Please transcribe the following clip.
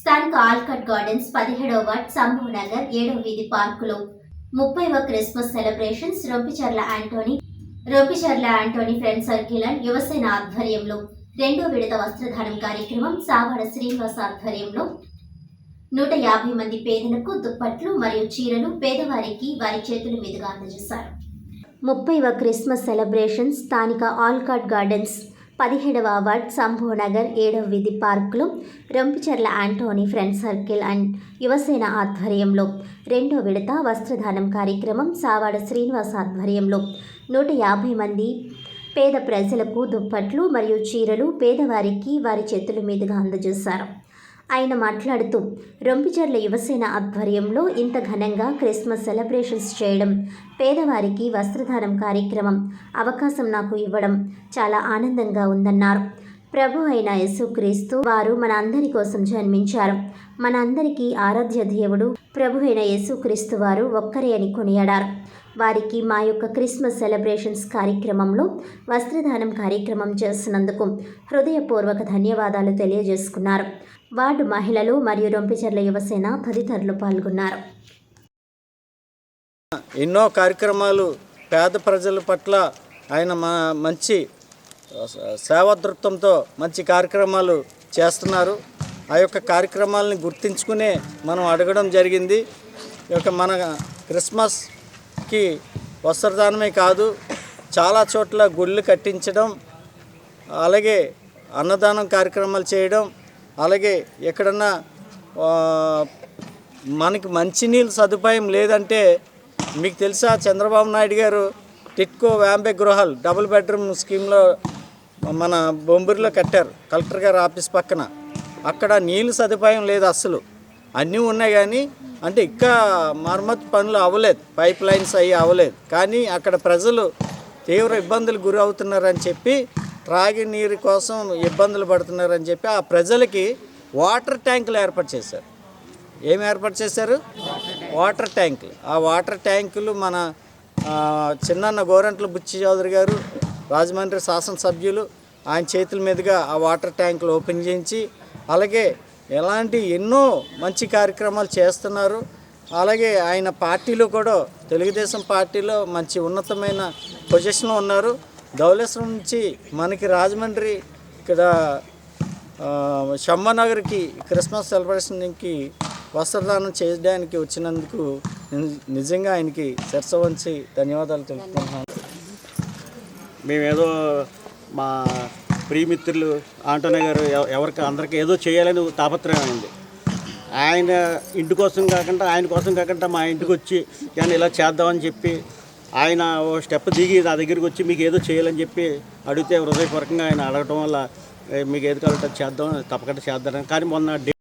స్థానిక Alcot Gardens పదిహేడవ ward Sambhav Nagar ఏడవ వీధి పార్కులో. ముప్పైవ Christmas celebrations Roppicharla Antony Roppicharla Antony friend circle and Yuvasena ఆధ్వర్యంలో. రెండో విడత వస్త్రదానం కార్యక్రమం సావాడ శ్రీనివాస్ ఆధ్వర్యంలో. నూట యాభై మంది పేదలకు దుప్పట్లు మరియు చీరలు పేదవారికి వారి చేతుల మీదుగా అందజేశారు. ముప్పైవ క్రిస్మస్ సెలబ్రేషన్ స్థానిక ఆల్కాట్ గార్డెన్స్ పదిహేడవ వార్డ్ సంభవ్ నగర్ ఏడవ విధి పార్కులో Rampicharla Antony friend circle and Yuvasena ఆధ్వర్యంలో. రెండో విడత వస్త్రదానం కార్యక్రమం సావాడ శ్రీనివాస్ ఆధ్వర్యంలో. నూట యాభై మంది పేద ప్రజలకు దుప్పట్లు మరియు చీరలు పేదవారికి వారి చేతుల మీదుగా అందజేశారు. ఆయన మాట్లాడుతూ రొంపిచర్ల యువసేన ఆధ్వర్యంలో ఇంత ఘనంగా క్రిస్మస్ సెలబ్రేషన్స్ చేయడం పేదవారికి వస్త్రధారం కార్యక్రమం అవకాశం నాకు ఇవ్వడం చాలా ఆనందంగా ఉందన్నారు. ప్రభు అయిన యేసుక్రీస్తు వారు మన అందరి కోసం జన్మించారు. మన అందరికీ ఆరాధ్య దేవుడు ప్రభు అయిన యేసుక్రీస్తు వారు ఒక్కరే అని కొనియాడారు. వారికి మా యొక్క క్రిస్మస్ సెలబ్రేషన్స్ కార్యక్రమంలో వస్త్రదానం కార్యక్రమం చేస్తున్నందుకు హృదయపూర్వక ధన్యవాదాలు తెలియజేసుకున్నారు. వార్డు మహిళలు మరియు రొంపిచర్ల యువసేన తదితరులు పాల్గొన్నారు. ఎన్నో కార్యక్రమాలు పేద ప్రజల పట్ల ఆయన మా మంచి సేవాదృత్వంతో మంచి కార్యక్రమాలు చేస్తున్నారు. ఆ యొక్క కార్యక్రమాలని గుర్తించుకునే మనం అడగడం జరిగింది. ఈ యొక్క మన క్రిస్మస్కి వస్త్రదానమే కాదు చాలా చోట్ల గుళ్ళు కట్టించడం అలాగే అన్నదానం కార్యక్రమాలు చేయడం అలాగే ఎక్కడన్నా మనకి మంచినీళ్ళు సదుపాయం లేదంటే మీకు తెలుసా చంద్రబాబు నాయుడు గారు టిట్కో వ్యాంబే గృహాలు డబుల్ బెడ్రూమ్ స్కీమ్లో మన బొంబూరులో కట్టారు కలెక్టర్ గారు ఆఫీస్ పక్కన. అక్కడ నీళ్ళు సదుపాయం లేదు అస్సలు. అన్నీ ఉన్నాయి కానీ అంటే ఇంకా మరమ్మతు పనులు అవ్వలేదు పైప్ లైన్స్ అవి అవ్వలేదు. కానీ అక్కడ ప్రజలు తీవ్ర ఇబ్బందులు గురి అవుతున్నారని చెప్పి త్రాగి నీరు కోసం ఇబ్బందులు పడుతున్నారని చెప్పి ఆ ప్రజలకి వాటర్ ట్యాంకులు ఏర్పాటు చేశారు. ఏమి ఏర్పాటు చేశారు? వాటర్ ట్యాంకులు. ఆ వాటర్ ట్యాంకులు మన చిన్నన్న గోరంట్ల బుచ్చి చౌదరి గారు రాజమండ్రి శాసనసభ్యులు ఆయన చేతుల మీదుగా ఆ వాటర్ ట్యాంకులు ఓపెన్ చేయించి అలాగే ఎలాంటి ఎన్నో మంచి కార్యక్రమాలు చేస్తున్నారు. అలాగే ఆయన పార్టీలో కూడా తెలుగుదేశం పార్టీలో మంచి ఉన్నతమైన పొజిషన్లో ఉన్నారు. ధవళేశ్వరం నుంచి మనకి రాజమండ్రి ఇక్కడ షమ్మనగర్కి క్రిస్మస్ సెలబ్రేషన్కి వస్త్రదానం చేయడానికి వచ్చినందుకు ని- నిజంగా ఆయనకి శిరస వంచి ధన్యవాదాలు తెలుపుతున్నాను మేమేదో మా ప్రియమిత్రులు ఆంటోనీ గారు ఎవరికి అందరికీ ఏదో చేయాలని తాపత్రయం ఉంది. ఆయన ఇంటి కోసం కాకుండా ఆయన కోసం కాకుండా మా ఇంటికి వచ్చి ఇలా చేద్దామని చెప్పి ఆయన ఓ స్టెప్ దిగి నా దగ్గరికి వచ్చి మీకు ఏదో చేయాలని చెప్పి అడిగితే హృదయపూర్వకంగా ఆయన అడగటం వల్ల మీకు ఏది కావాలంటే చేద్దాం తప్పకుండా చేద్దాం కానీ మొన్న డే